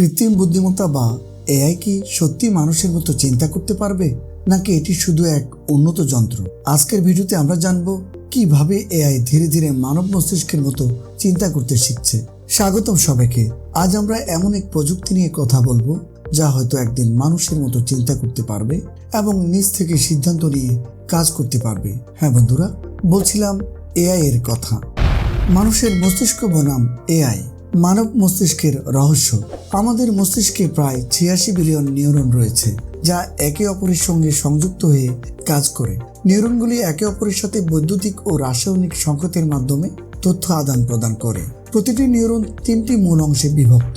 কৃত্রিম বুদ্ধিমত্তা বা এআই কি সত্যি মানুষের মতো চিন্তা করতে পারবে? নাকি এটি শুধু এক উন্নত যন্ত্র? আজকের ভিডিওতে আমরা জানব কীভাবে এআই ধীরে ধীরে মানব মস্তিষ্কের মতো চিন্তা করতে শিখছে। স্বাগতম সবাইকে। আজ আমরা এমন এক প্রযুক্তি নিয়ে কথা বলব, যা হয়তো একদিন মানুষের মতো চিন্তা করতে পারবে এবং নিজ থেকে সিদ্ধান্ত নিয়ে কাজ করতে পারবে। হ্যাঁ বন্ধুরা, বলছিলাম এআই এর কথা। মানুষের মস্তিষ্ক বনাম এআই। মানব মস্তিষ্কের রহস্য। আমাদের মস্তিষ্কে প্রায় ছিয়াশি বিলিয়ন নিউরন রয়েছে, যা একে অপরের সঙ্গে সংযুক্ত হয়ে কাজ করে। নিউরনগুলি একে অপরের সাথে বৈদ্যুতিক ও রাসায়নিক সংকেতের মাধ্যমে তথ্য আদান প্রদান করে। প্রতিটি নিউরন তিনটি মূল অংশে বিভক্ত।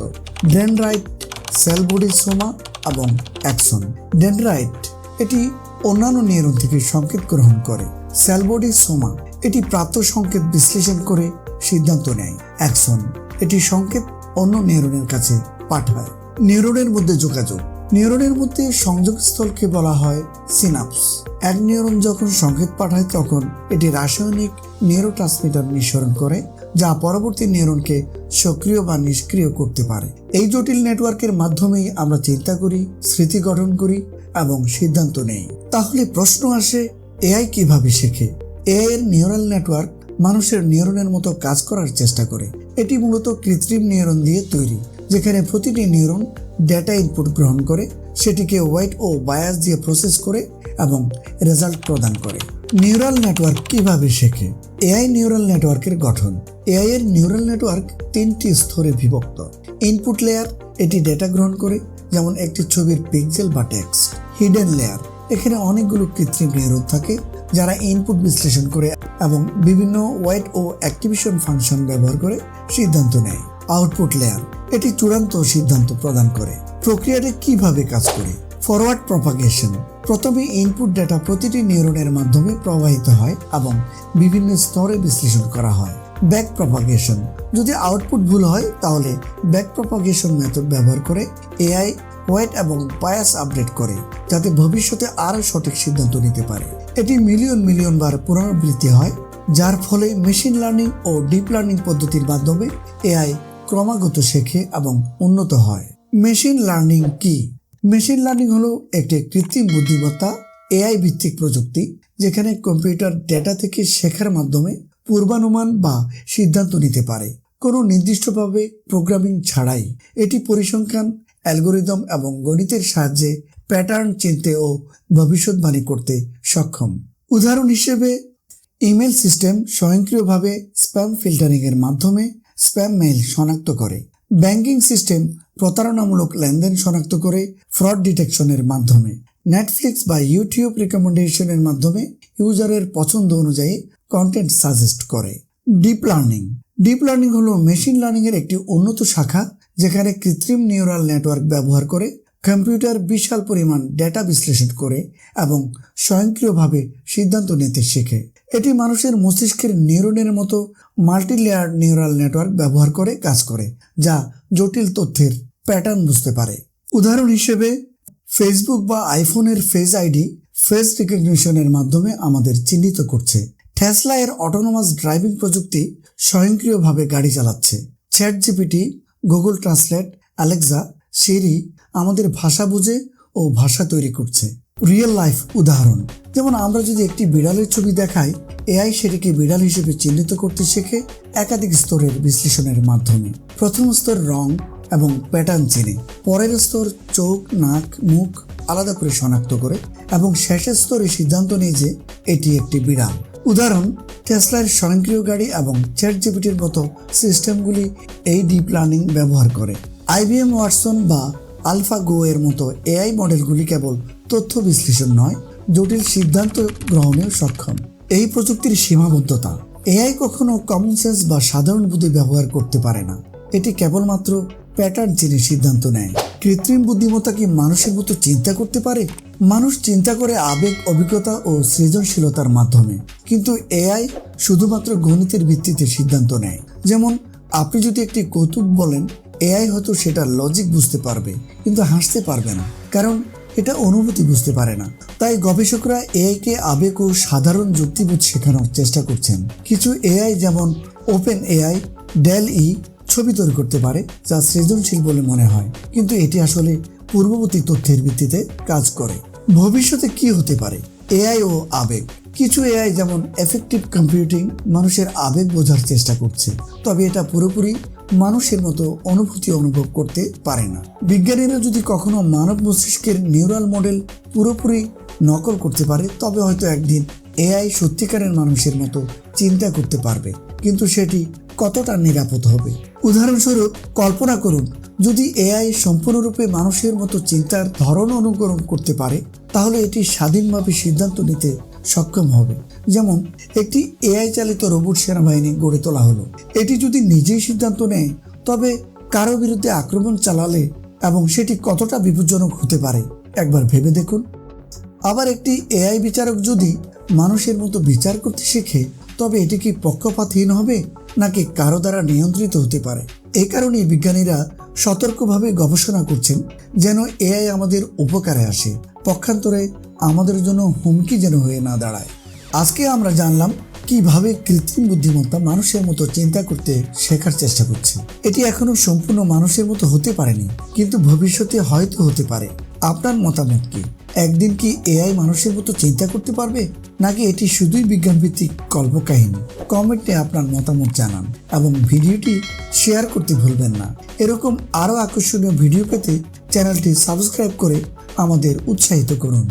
ডেনরাইট সেল বডি সোমা এবং অ্যাকশন ডেনরাইট এটি অন্যান্য নিউরন থেকে সংকেত গ্রহণ করে। সেল বডি সোমা এটি প্রাপ্ত সংকেত বিশ্লেষণ করে সিদ্ধান্ত নেয়। অ্যাকশন এটি সংকেত অন্য নিউরনের কাছে পাঠায়। নিউরনের মধ্যে যোগাযোগ। নিউরনের মধ্যে সংযোগস্থলকে বলা হয় সিনাপস। এক নিউরন যখন সংকেত পাঠায়, তখন এটি রাসায়নিক নিউরোট্রান্সমিটার নিঃসরণ করে, যা পরবর্তী নিউরনকে সক্রিয় বা নিষ্ক্রিয় করতে পারে। এই জটিল নেটওয়ার্কের মাধ্যমেই আমরা চিন্তা করি, স্মৃতি গঠন করি এবং সিদ্ধান্ত নেই। তাহলে প্রশ্ন আসে, এআই কীভাবে শেখে? এআই এর নিউরাল নেটওয়ার্ক মানুষের নিউরনের মতো কাজ করার চেষ্টা করে। এটি মূলত কৃত্রিম নিউরন দিয়ে তৈরি, যেখানে প্রতিটি নিউরন ডেটা ইনপুট গ্রহণ করে, সেটিকে ওয়াইট ও বায়াস দিয়ে প্রসেস করে এবং রেজাল্ট প্রদান করে। নিউরাল নেটওয়ার্ক কীভাবে শেখে? এআই নিউরাল নেটওয়ার্কের গঠন। এআই এর নিউরাল নেটওয়ার্ক তিনটি স্তরে বিভক্ত। ইনপুট লেয়ার এটি ডেটা গ্রহণ করে, যেমন একটি ছবির পিক্সেল বা টেক্সট হিডেন লেয়ার এখানে অনেকগুলো কৃত্রিম নিউরন থাকে যারা ইনপুট বিশ্লেষণ করে এবং বিভিন্ন ওয়েট ও অ্যাক্টিভেশন ফাংশন ব্যবহার করে সিদ্ধান্ত নেয়। আউটপুট লেয়ার এটি চূড়ান্ত সিদ্ধান্ত প্রদান করে। প্রক্রিয়াটি কীভাবে কাজ করে? ফরওয়ার্ড প্রপাগেশন প্রথমে ইনপুট ডেটা প্রতিটি নিউরনের মাধ্যমে প্রবাহিত হয় এবং বিভিন্ন স্তরে বিশ্লেষণ করা হয়। ব্যাক প্রপাগেশন যদি আউটপুট ভুল হয়, তাহলে ব্যাক প্রপাগেশন মেথড ব্যবহার করে এআই ওয়েট এবং পায়াস আপডেট করে, যাতে ভবিষ্যতে আরও সঠিক সিদ্ধান্ত নিতে পারে। এটি মিলিয়ন মিলিয়ন বার পুনরাবৃত্তি হয়, যার ফলে মেশিন লার্নিং ও ডিপ লার্নিং পদ্ধতির মাধ্যমে এআই ক্রমাগত শেখে এবং উন্নত হয়। মেশিন লার্নিং কি? মেশিন লার্নিং হলো একটি কৃত্রিম বুদ্ধিমত্তা, এআই ভিত্তিক প্রযুক্তি, যেখানে কম্পিউটার ডেটা থেকে শেখার মাধ্যমে পূর্বানুমান বা সিদ্ধান্ত নিতে পারে। কোনো নির্দিষ্টভাবে প্রোগ্রামিং ছাড়াই এটি পরিসংখ্যান, অ্যালগোরিদম এবং গণিতের সাহায্যে প্যাটার্ন চিনতে ও ভবিষ্যৎবাণী করতে সক্ষম। উদাহরণ হিসেবে, ইমেল সিস্টেম স্বয়ংক্রিয়ভাবে স্প্যাম ফিল্টারিংয়ের মাধ্যমে স্প্যাম মেইল শনাক্ত করে। ব্যাংকিং সিস্টেম প্রতারণামূলক লেনদেন শনাক্ত করে ফ্রড ডিটেকশনের মাধ্যমে। নেটফ্লিক্স বা ইউটিউব রিকমেন্ডেশনের মাধ্যমে ইউজারের পছন্দ অনুযায়ী কন্টেন্ট সাজেস্ট করে। ডিপ লার্নিং ডিপ লার্নিং হলো মেশিন লার্নিং এর একটি উন্নত শাখা, যেখানে কৃত্রিম নিউরাল নেটওয়ার্ক ব্যবহার করে কম্পিউটার বিশাল পরিমাণ ডেটা বিশ্লেষণ করে এবং স্বয়ংক্রিয়ভাবে সিদ্ধান্ত নিতে শেখে। এটি মানুষের মস্তিষ্কের নিউরনের মতো মাল্টি লেয়ার নিউরাল নেটওয়ার্ক ব্যবহার করে কাজ করে, যা জটিল তথ্যের প্যাটার্ন বুঝতে পারে। উদাহরণ হিসেবে, ফেসবুক বা আইফোনের ফেস আইডি ফেস রিকগনিশনের মাধ্যমে আমাদের চিহ্নিত করছে। টেসলা এর অটোনোমাস ড্রাইভিং প্রযুক্তি স্বয়ংক্রিয়ভাবে গাড়ি চালাচ্ছে। Chat GPT Google translate, Alexa, Siri আমাদের ভাষা বুঝে ও ভাষা তৈরি করছে। রিয়েল লাইফ উদাহরণ। যেমন আমরা যদি একটি বিড়ালের ছবি দেখাই এআই সেটিকে বিড়াল হিসেবে চিহ্নিত করতে শেখে একাধিক স্তরের বিশ্লেষণের মাধ্যমে। প্রথম স্তর রং এবং প্যাটার্ন চেনে, পরের স্তর চোখ, নাক, মুখ আলাদা করে শনাক্ত করে এবং শেষের স্তরে সিদ্ধান্ত নেয় যে এটি একটি বিড়াল। উদাহরণ, টেসলার স্বয়ংক্রিয় গাড়ি এবং চ্যাট জিপিটির মতো সিস্টেমগুলি এই ডিপ লার্নিং ব্যবহার করে। আইবিএম ওয়াটসন বা আলফা গো এর মতো এআই মডেলগুলি কেবল তথ্য বিশ্লেষণ নয়, জটিল সিদ্ধান্ত গ্রহণেও সক্ষম। এই প্রযুক্তির সীমাবদ্ধতা এআই কখনো কমন সেন্স বা সাধারণ বুদ্ধি ব্যবহার করতে পারে না। এটি কেবলমাত্র প্যাটার্ন চিনে সিদ্ধান্ত নেয়। কৃত্রিম বুদ্ধিমত্তা কি মানুষের মতো চিন্তা করতে পারে? মানুষ চিন্তা করে আবেগ, অভিজ্ঞতা ও সৃজনশীলতার মাধ্যমে। কিন্তু এআই শুধুমাত্র গণিতের ভিত্তিতে সিদ্ধান্ত নেয়। যেমন, আপনি যদি একটি কৌতুক বলেন এআই হয়তো সেটা লজিক বুঝতে পারবে, কিন্তু হাসতে পারবে না। কারণ এটা অনুভূতি বুঝতে পারে না। তাই গবেষকরা এআইকে আবেগ ও সাধারণ যুক্তিবোধ শেখানোর চেষ্টা করছেন। কিছু এআই যেমন ওপেন এআই ডেল ই ছবি তৈরি করতে পারে, যা সৃজনশীল বলে মনে হয়। কিন্তু এটি আসলে পূর্ববর্তী তথ্যের ভিত্তিতে কাজ করে। ভবিষ্যতে কি হতে পারে? এআই ও আবেগ। কিছু এআই যেমন এফেক্টিভ কম্পিউটিং মানুষের আবেগ বোঝার চেষ্টা করছে। তবে এটা পুরোপুরি মানুষের মতো অনুভূতি অনুভব করতে পারে না। বিজ্ঞানীরা যদি কখনো মানব মস্তিষ্কের নিউরাল মডেল পুরোপুরি নকল করতে পারে, তবে হয়তো একদিন এআই সত্যিকারের মানুষের মতো চিন্তা করতে পারবে। কিন্তু সেটি কতটা নিরাপদ হবে? উদাহরণস্বরূপ, কল্পনা করুন, যদি এআই সম্পূর্ণরূপে মানুষের মতো চিন্তার ধরন অনুকরণ করতে পারে, তাহলে এটি স্বাধীনভাবে সিদ্ধান্ত নিতে সক্ষম হবে। যেমন, একটি এআই চালিত রোবট সেনাবাহিনী গড়ে তোলা হলো। এটি যদি নিজেই সিদ্ধান্ত নেয়, তবে কারও বিরুদ্ধে আক্রমণ চালালে এবং সেটি কতটা বিপজ্জনক হতে পারে, একবার ভেবে দেখুন। আবার একটি এআই বিচারক যদি মানুষের মতো বিচার করতে শেখে, তবে এটি কি পক্ষপাতহীন হবে, নাকি কারও দ্বারা নিয়ন্ত্রিত হতে পারে? এ কারণে বিজ্ঞানীরা সতর্কভাবে গবেষণা করছেন, যেন এআই আমাদের উপকারে আসে। পক্ষান্তরে আমাদের জন্য হুমকি যেন হয়ে না দাঁড়ায়। আজকে আমরা জানলাম কীভাবে কৃত্রিম বুদ্ধিমত্তা মানুষের মতো চিন্তা করতে শেখার চেষ্টা করছে। এটি এখনও সম্পূর্ণ মানুষের মতো হতে পারেনি, কিন্তু ভবিষ্যতে হয়তো হতে পারে। আপনার মতামত কি? একদিন কি এআই মানুষের মতো চিন্তা করতে পারবে? নাকি এটি শুধুই বিজ্ঞান ভিত্তিক কল্পকাহিনী? কমেন্টে আপনার মতামত জানান এবং ভিডিওটি শেয়ার করতে ভুলবেন না। এরকম আরও আকর্ষণীয় ভিডিও পেতে চ্যানেলটি সাবস্ক্রাইব করে আমাদের উৎসাহিত করুন।